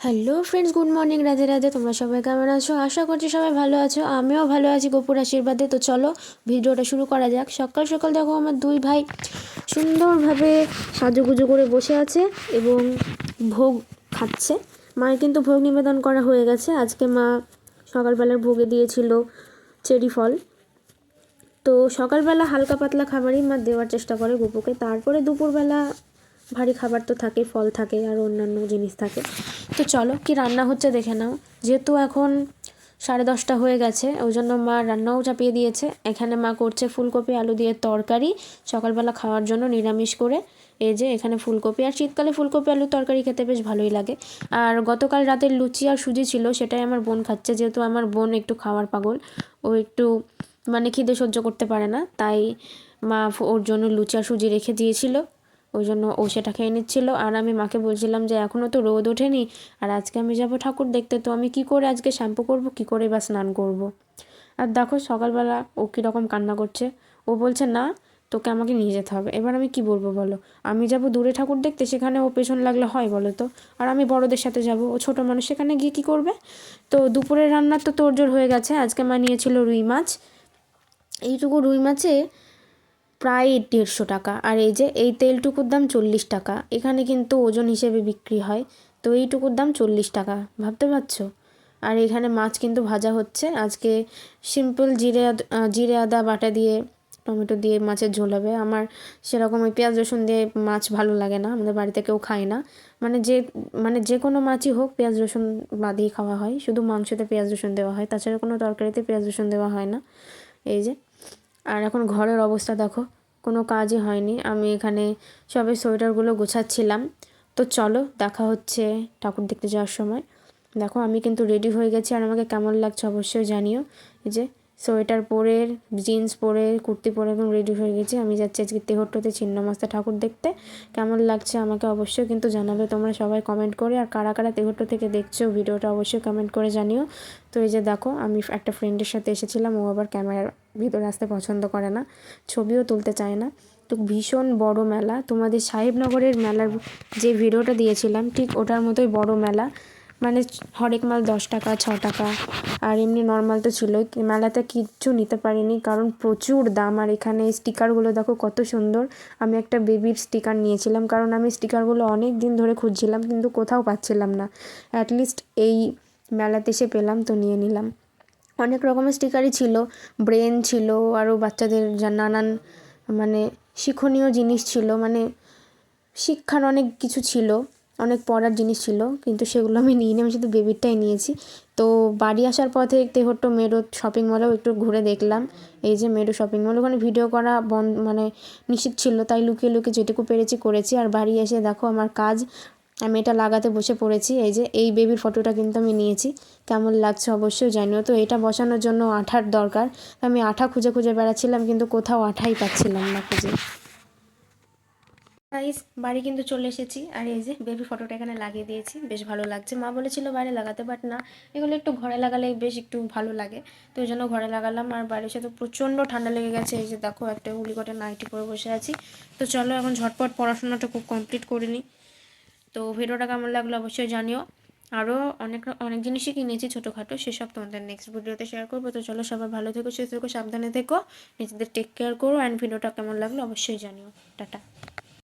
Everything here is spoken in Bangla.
Hello friends good morning Radhe Radhe তোমরা সবাই কেমন আছো? আশা করছি সবাই ভালো আছো। আমিও ভালো আছি গোপুর আশীর্বাদে। তো চলো, ভিডিওটা শুরু করা যাক। সকাল সকাল দেখো, আমার দুই ভাই সুন্দরভাবে সাজুগুজু করে বসে আছে এবং ভোগ খাচ্ছে। মায়ের কিন্তু ভোগ নিবেদন করা হয়ে গেছে। আজকে মা সকালবেলার ভোগে দিয়েছিল চেরি ফল। তো সকালবেলা হালকা পাতলা খাবারই মা দেওয়ার চেষ্টা করে গোপুকে। তারপরে দুপুরবেলা ভারী খাবার তো থাকে, ফল থাকে আর অন্যান্য জিনিস থাকে। তো চলো, কি রান্না হচ্ছে দেখে নাও। যেহেতু এখন সাড়ে দশটা হয়ে গেছে, ওই জন্য মা রান্নাও চাপিয়ে দিয়েছে। এখানে মা করছে ফুলকপি, আলু দিয়ে তরকারি, সকালবেলা খাওয়ার জন্য নিরামিষ করে। এই যে এখানে ফুলকপি আর শীতকালে ফুলকপি, আলুর তরকারি খেতে বেশ ভালোই লাগে। আর গতকাল রাতের লুচি আর সুজি ছিল, সেটাই আমার বোন খাচ্ছে, যেহেতু আমার বোন একটু খাওয়ার পাগল। ও একটু মানে খিদে সহ্য করতে পারে না, তাই মা ওর জন্য লুচি আর সুজি রেখে দিয়েছিল। ওই জন্য ও সেটা খেয়ে নিচ্ছিল। আর আমি মাকে বলছিলাম যে এখনও তো রোদ ওঠেনি, আর আজকে আমি যাব ঠাকুর দেখতে, তো আমি কি করে আজকে শ্যাম্পু করব, কি করে বা স্নান করব। আর দেখো, সকালবেলা ও কীরকম কান্না করছে। ও বলছে, না, তোকে আমাকে নিয়ে যেতে হবে। এবার আমি কি বলব বলো? আমি যাব দূরে ঠাকুর দেখতে, সেখানে ও পেছন লাগলে হয় বলো তো? আর আমি বড়দের সাথে যাব, ও ছোটো মানুষ, সেখানে গিয়ে কি করবে? তো দুপুরের রান্নার তো তোড়জোড় হয়ে গেছে, আজকে মা নিয়েছিল রুই মাছ। এইটুকু রুই মাছে প্রায় দেড়শো টাকা। আর এই যে, এই তেলটুকুর দাম চল্লিশ টাকা। এখানে কিন্তু ওজন হিসেবে বিক্রি হয়। তো এইটুকুর দাম চল্লিশ টাকা। ভাবতে পারছ? আর এখানে মাছ কিন্তু ভাজা হচ্ছে। আজকে সিম্পল জিরে জিরে আদা বাটা দিয়ে, টমেটো দিয়ে মাছের ঝোল হবে। আমার সেরকম ওই পেঁয়াজ রসুন দিয়ে মাছ ভালো লাগে না। আমাদের বাড়িতে কেউ খায় না। মানে যে মানে যে কোনো মাছই হোক, পেঁয়াজ রসুন বাদিয়ে খাওয়া হয়। শুধু মাংসতে পেঁয়াজ রসুন দেওয়া হয়। তাছাড়া কোনো তরকারিতে পেঁয়াজ রসুন দেওয়া হয় না। এই যে আর এখন ঘরের অবস্থা দেখো, কোনো কাজই হয়নি। আমি এখানে সবে সোয়েটারগুলো গোছাচ্ছিলাম। তো চলো, দেখা হচ্ছে ঠাকুর দেখতে যাওয়ার সময়। দেখো, আমি কিন্তু রেডি হয়ে গেছি আর আমাকে কেমন লাগছে অবশ্যই জানিও। যে সোয়েটার পরে জিন্স পরে কুর্তি পরে একদম রেডি হয়ে গেছি। আমি যাচ্ছি আজকে তেহট্টতে ছিন্নমাস্তা ঠাকুর দেখতে। কেমন লাগছে আমাকে অবশ্যই কিন্তু জানাবে। তোমরা সবাই কমেন্ট করে আর কারা কারা তেহট্ট থেকে দেখছ, ভিডিওটা অবশ্যই কমেন্ট করে জানিও। তো এই যে দেখো, আমি একটা ফ্রেন্ডের সাথে এসেছিলাম, ও আবার ক্যামেরার ভিতরে আসতে পছন্দ করে না। ছবিও তুলতে চায় না। তো ভীষণ বড় মেলা। তোমাদের সাহেবনগরের মেলার যে ভিডিওটা দিয়েছিলাম, ঠিক ওটার মতোই বড় মেলা। মানে হরেক মাল দশ টাকা, ছ টাকা, আর এমনি নর্মাল তো ছিলই। মেলাতে কিচ্ছু নিতে পারিনি, কারণ প্রচুর দাম। আর এখানে স্টিকারগুলো দেখো কত সুন্দর। আমি একটা বেবির স্টিকার নিয়েছিলাম, কারণ আমি স্টিকারগুলো অনেক দিন ধরে খুঁজছিলাম, কিন্তু কোথাও পাচ্ছিলাম না। অ্যাটলিস্ট এই মেলাতে এসে পেলাম, তো নিয়ে নিলাম। অনেক রকমের স্টিকারই ছিল, ব্রেন ছিল আরও বাচ্চাদের নানান মানে শিক্ষণীয় জিনিস ছিল মানে শিক্ষার অনেক কিছু ছিল। অনেক পড়ার জিনিস ছিল, কিন্তু সেগুলো আমি নিইনি, আমি শুধু বেবিরটাই নিয়েছি। তো বাড়ি আসার পথে তেহট্ট মেরো শপিং মলেও একটু ঘুরে দেখলাম। এই যে মেরো শপিং মল ওখানে ভিডিও করা বন্ধ মানে নিষিদ্ধ ছিল, তাই লুকিয়ে লুকিয়ে যেটুকু পেরেছি করেছি। আর বাড়ি এসে দেখো আমার কাজ, আমি এটা লাগাতে বসে পড়েছি। এই যে, এই বেবির ফটোটা কিন্তু আমি নিয়েছি। কেমন লাগছে অবশ্যই জানিও। তো এটা বসানোর জন্য আঠার দরকার। আমি আঠা খুঁজে খুঁজে বেড়াচ্ছিলাম, কিন্তু কোথাও আঠাই পাচ্ছিলাম না খুঁজে। গাইস বাড়ি কিন্তু চলে এসেছি। আর এই যে বেবি ফটোটা এখানে লাগিয়ে দিয়েছি। বেশ ভালো লাগছে। মা বলেছিল বাইরে লাগাতে বাট না। এগুলো একটু ঘরে লাগালে বেশ একটু ভালো লাগে। তো ওই জন্য ঘরে লাগালাম। আর বাড়ির সাথে প্রচণ্ড ঠান্ডা লেগে গেছে। এই যে দেখো, একটা উলিকটে নাইটি পরে বসে আছি। তো চলো, এখন ঝটপট পড়াশোনাটা খুব কমপ্লিট করে নিই তো ভিডিওটা কেমন লাগল অবশ্যই জানিও। আরও অনেক অনেক জিনিসই কিনেছি ছোটোখাটো। সেসব তোমাদের নেক্সট ভিডিওতে শেয়ার করব। তো চলো, সবাই ভালো থেকো, সুস্থ থেকো, সাবধানে থেকো। নিজেদের টেক কেয়ার করো। অ্যান্ড ভিডিওটা কেমন লাগল অবশ্যই জানিও। টাটা।